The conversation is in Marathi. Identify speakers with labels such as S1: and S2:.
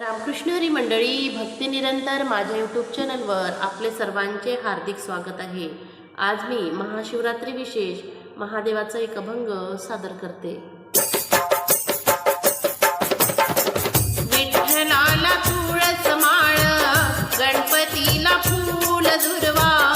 S1: रामकृष्ण हरी मंडळी भक्ती निरंतर माझ्या यूट्यूब चॅनलवर आपले सर्वांचे हार्दिक स्वागत आहे. आज मी महाशिवरात्री विशेष महादेवाचा एक अभंग सादर करते. विठ्ठलाला तुळस माळ गणपतीला फूल दुर्वा